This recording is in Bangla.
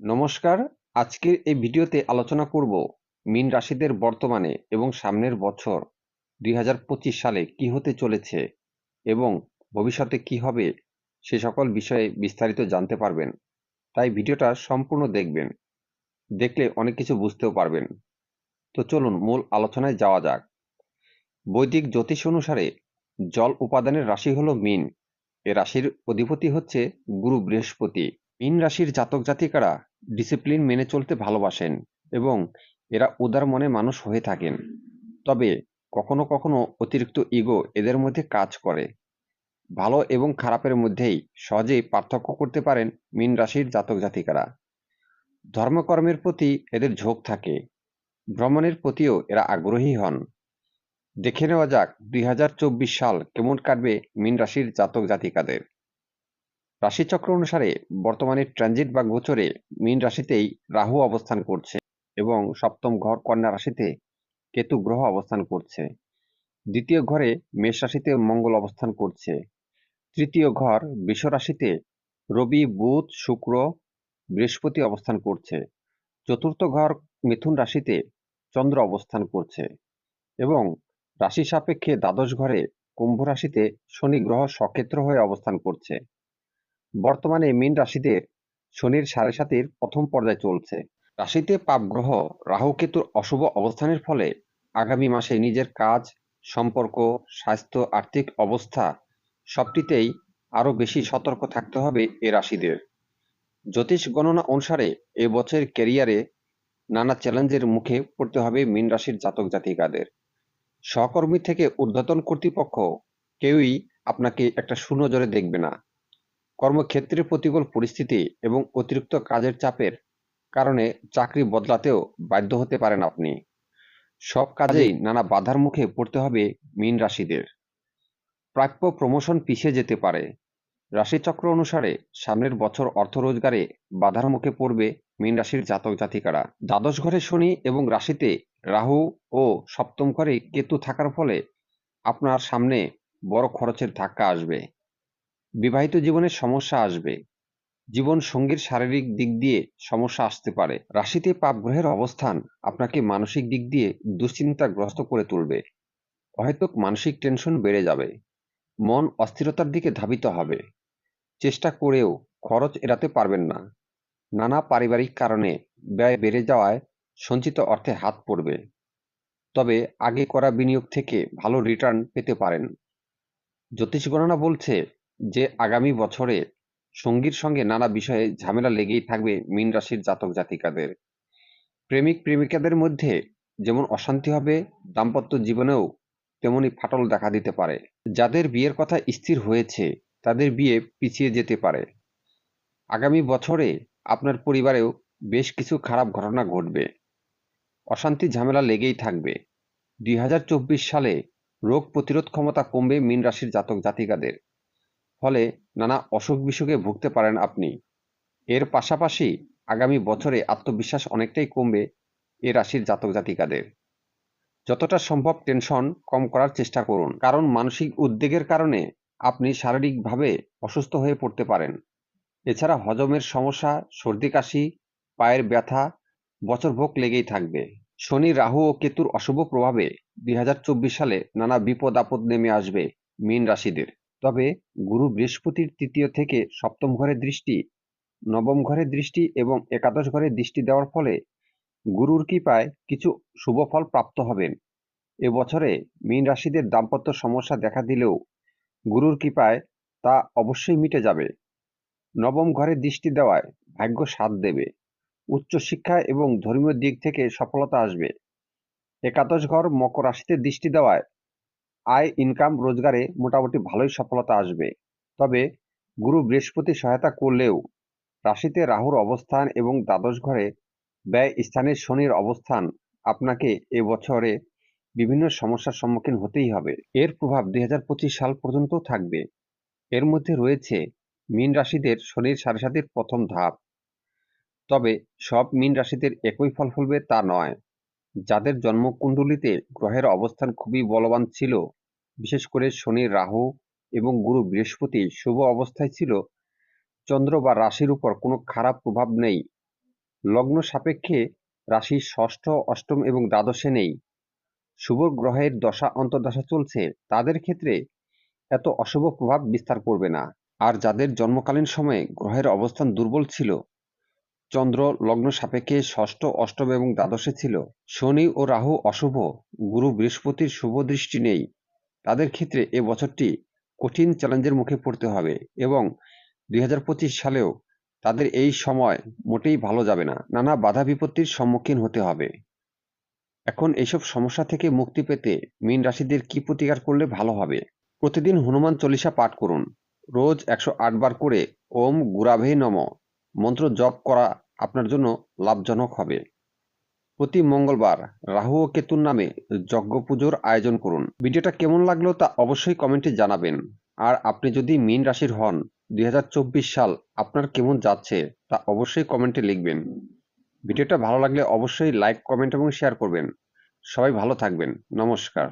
নমস্কার। আজকের এই ভিডিওতে আলোচনা করব মিন রাশিদের বর্তমানে এবং সামনের বছর দুই হাজার পঁচিশ সালে কি হতে চলেছে এবং ভবিষ্যতে কি হবে সে সকল বিষয়ে বিস্তারিত জানতে পারবেন। তাই ভিডিওটা সম্পূর্ণ দেখবেন। দেখলে অনেক কিছু বুঝতেও পারবেন। তো চলুন মূল আলোচনায় যাওয়া যাক। বৈদিক জ্যোতিষ অনুসারে জল উপাদানের রাশি হলো মিন। এ রাশির অধিপতি হচ্ছে গুরু বৃহস্পতি। মিন রাশির জাতক জাতিকারা ডিসিপ্লিন মেনে চলতে ভালোবাসেন এবং এরা উদার মনে মানুষ হয়ে থাকেন। তবে কখনো কখনো অতিরিক্ত ইগো এদের মধ্যে কাজ করে। ভালো এবং খারাপের মধ্যেই সহজেই পার্থক্য করতে পারেন মীন রাশির জাতক জাতিকারা। ধর্মকর্মের প্রতি এদের ঝোঁক থাকে, ভ্রমণের প্রতিও এরা আগ্রহী হন। দেখে নেওয়া যাক দুই হাজার চব্বিশ সাল কেমন কাটবে মীন রাশির জাতক জাতিকাদের। রাশিচক্র অনুসারে বর্তমানে ট্রানজিট বা গোচরে মীন রাশিতেই রাহু অবস্থান করছে এবং সপ্তম ঘর কন্যা রাশিতে কেতু গ্রহ অবস্থান করছে। দ্বিতীয় ঘরে মেষ রাশিতে মঙ্গল অবস্থান করছে। তৃতীয় ঘর বৃষ রাশিতে রবি, বুধ, শুক্র, বৃহস্পতি অবস্থান করছে। চতুর্থ ঘর মিথুন রাশিতে চন্দ্র অবস্থান করছে এবং রাশি সাপেক্ষে দ্বাদশ ঘরে কুম্ভ রাশিতে শনি গ্রহ সক্ষেত্র হয়ে অবস্থান করছে। বর্তমানে মীন রাশিদের শনির সাড়ে সাতির প্রথম পর্যায়ে চলছে। রাশিতে পাপ গ্রহ রাহু কেতুর অশুভ অবস্থানের ফলে আগামী মাসে নিজের কাজ, সম্পর্ক, স্বাস্থ্য, আর্থিক অবস্থা সবটিতেই আরও বেশি সতর্ক থাকতে হবে এ রাশিদের। জ্যোতিষ গণনা অনুসারে এ বছর ক্যারিয়ারে নানা চ্যালেঞ্জের মুখে পড়তে হবে মীন রাশির জাতক জাতিকাদের। সহকর্মী থেকে ঊর্ধ্বতন কর্তৃপক্ষ কেউই আপনাকে একটা সুনজরে দেখবে না। কর্মক্ষেত্রে প্রতিকূল পরিস্থিতি এবং অতিরিক্ত কাজের চাপের কারণে চাকরি বদলাতেও বাধ্য হতে পারেন আপনি। সব কাজেই নানা বাধার মুখে পড়তে হবে মীন রাশিদের। প্রাপ্য প্রমোশন পিছিয়ে যেতে পারে। রাশিচক্র অনুসারে সামনের বছর অর্থ রোজগারে বাধার মুখে পড়বে মীন রাশির জাতক জাতিকারা। দ্বাদশ ঘরে শনি এবং রাশিতে রাহু ও সপ্তম ঘরে কেতু থাকার ফলে আপনার সামনে বড় খরচের ধাক্কা আসবে। বিবাহিত জীবনে সমস্যা আসবে। জীবন সঙ্গীর শারীরিক দিক দিয়ে সমস্যা আসতে পারে। রাশিতে পাপ গ্রহের অবস্থান আপনাকে মানসিক দিক দিয়ে দুশ্চিন্তাগ্রস্ত করে তুলবে। হয়তো মানসিক টেনশন বেড়ে যাবে। মন অস্থিরতার দিকে ধাবিত হবে। চেষ্টা করেও খরচ এড়াতে পারবেন না। নানা পারিবারিক কারণে ব্যয় বেড়ে যাওয়ায় সঞ্চিত অর্থে হাত পড়বে। তবে আগে করা বিনিয়োগ থেকে ভালো রিটার্ন পেতে পারেন। জ্যোতিষ গণনা বলছে যে আগামী বছরে সঙ্গীর সঙ্গে নানা বিষয়ে ঝামেলা লেগেই থাকবে মীন রাশির জাতক জাতিকাদের। প্রেমিক প্রেমিকাদের মধ্যে যেমন অশান্তি হবে, দাম্পত্য জীবনেও তেমনি ফাটল দেখা দিতে পারে। যাদের বিয়ের কথা স্থির হয়েছে, তাদের বিয়ে পিছিয়ে যেতে পারে। আগামী বছরে আপনার পরিবারেও বেশ কিছু খারাপ ঘটনা ঘটবে। অশান্তি ঝামেলা লেগেই থাকবে। দুই হাজার চব্বিশ সালে রোগ প্রতিরোধ ক্ষমতা কমবে মীন রাশির জাতক জাতিকাদের। ফলে নানা অসুখ বিসুখে ভুগতে পারেন আপনি। এর পাশাপাশি আগামী বছরে আত্মবিশ্বাস অনেকটাই কমবে এ রাশির জাতক জাতিকাদের। যতটা সম্ভব টেনশন কম করার চেষ্টা করুন। কারণ মানসিক উদ্বেগের কারণে আপনি শারীরিকভাবে অসুস্থ হয়ে পড়তে পারেন। এছাড়া হজমের সমস্যা, সর্দি কাশি, পায়ের ব্যথা বছর ভোগ লেগেই থাকবে। শনি, রাহু ও কেতুর অশুভ প্রভাবে দুই হাজার চব্বিশ সালে নানা বিপদ আপদ নেমে আসবে মীন রাশিদের। তবে গুরু বৃহস্পতির তৃতীয় থেকে সপ্তম ঘরের দৃষ্টি, নবম ঘরের দৃষ্টি এবং একাদশ ঘরের দৃষ্টি দেওয়ার ফলে গুরুর কৃপায় কিছু শুভ ফল প্রাপ্ত হবেন। এবছরে মীন রাশিদের দাম্পত্য সমস্যা দেখা দিলেও গুরুর কৃপায় তা অবশ্যই মিটে যাবে। নবম ঘরে দৃষ্টি দেওয়ায় ভাগ্য সাথ দেবে। উচ্চশিক্ষা এবং ধর্মীয় দিক থেকে সফলতা আসবে। একাদশ ঘর মকর রাশিতে দৃষ্টি দেওয়ায় আয় ইনকাম রোজগারে মোটামুটি ভালোই সফলতা আসবে। তবে গুরু বৃহস্পতি সহায়তা করলেও রাশিতে রাহুর অবস্থান এবং দ্বাদশ ঘরে ব্যয় স্থানের শনির অবস্থান আপনাকে এ বছরে বিভিন্ন সমস্যার সম্মুখীন হতেই হবে। এর প্রভাব দুই হাজার পঁচিশ সাল পর্যন্ত থাকবে। এর মধ্যে রয়েছে মীন রাশিদের শনির সাড়ে সাতির প্রথম ধাপ। তবে সব মীন রাশিদের একই ফল ফলবে তা নয়। যাদের জন্মকুণ্ডলিতে গ্রহের অবস্থান খুবই বলবান ছিল বিশেষ করে শনি, রাহু এবং গুরু বৃহস্পতি শুভ অবস্থায় ছিল। চন্দ্র বা রাশির উপর কোনো খারাপ প্রভাব নেই। লগ্ন সাপেক্ষে রাশির ষষ্ঠ, অষ্টম এবং দ্বাদশে নেই। শুভ গ্রহের দশা, অন্তর্দশা চলছে। তাদের ক্ষেত্রে এত অশুভ প্রভাব বিস্তার করবে না। আর যাদের জন্মকালীন সময়ে গ্রহের অবস্থান দুর্বল ছিল, চন্দ্র লগ্ন সাপেক্ষে ষষ্ঠ, অষ্টম এবং দ্বাদশে ছিল। শনি ও রাহু অশুভ, গুরু বৃহস্পতির শুভ দৃষ্টি নেই। তাদের ক্ষেত্রে এ বছরটি কঠিন চ্যালেঞ্জের মুখে পড়তে হবে এবং দুই হাজার পঁচিশ সালেও তাদের এই সময় মোটেই ভালো যাবে না। নানা বাধা বিপত্তির সম্মুখীন হতে হবে। এখন এইসব সমস্যা থেকে মুক্তি পেতে মীন রাশিদের কি প্রতিকার করলে ভালো হবে? প্রতিদিন হনুমান চল্লিশা পাঠ করুন। রোজ একশো আট বার করে ওম গুরাভে নম মন্ত্র জপ করা আপনার জন্য লাভজনক হবে। প্রতি মঙ্গলবার রাহু ও কেতুর নামে যজ্ঞ পুজোর আয়োজন করুন। ভিডিওটা কেমন লাগল তা অবশ্যই কমেন্টে জানাবেন। আর আপনি যদি মীন রাশির হন, দুই হাজার চব্বিশ সাল আপনার কেমন যাচ্ছে তা অবশ্যই কমেন্টে লিখবেন। ভিডিওটা ভালো লাগলে অবশ্যই লাইক, কমেন্ট এবং শেয়ার করবেন। সবাই ভালো থাকবেন। নমস্কার।